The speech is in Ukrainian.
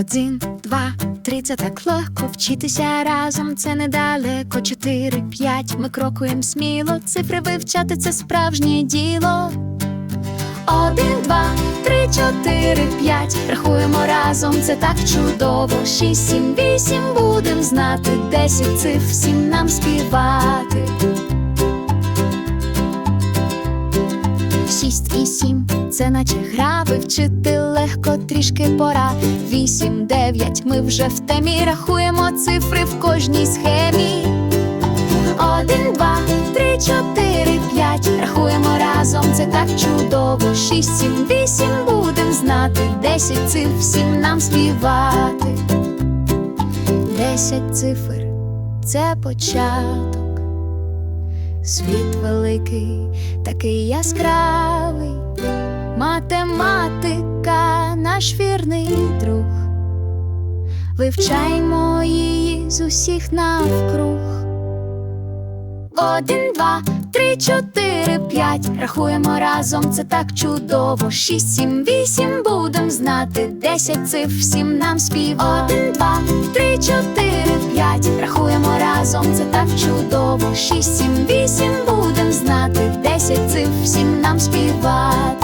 Один, два, три, це так легко вчитися разом. Це недалеко. Чотири, п'ять. Ми крокуємо сміло. Цифри вивчати це справжнє діло. Один, два, три, чотири, п'ять. Рахуємо разом, це так чудово. Шість, сім, вісім будем знати. Десять цифр всім нам співати. Шість і сім, це наче гра, вивчити легко трішки пора. Вісім, дев'ять, ми вже в темі рахуємо цифри в кожній схемі. Один, два, три, чотири, п'ять. Рахуємо разом, це так чудово. Шість, сім, вісім будем знати. Десять цифр всім нам співати. Десять цифр це початок. Світ великий, такий яскравий, математика, наш вірний друг. Вивчаймо її з усіх навкруг. Один, два, три, чотири, п'ять. Рахуємо разом, це так чудово. Шість, сім, вісім будем знати. Десять цифр всім нам спів. Один, два, три, чотири, п'ять. Шість, сім, вісім будем знати. Десять цифр всім нам співати.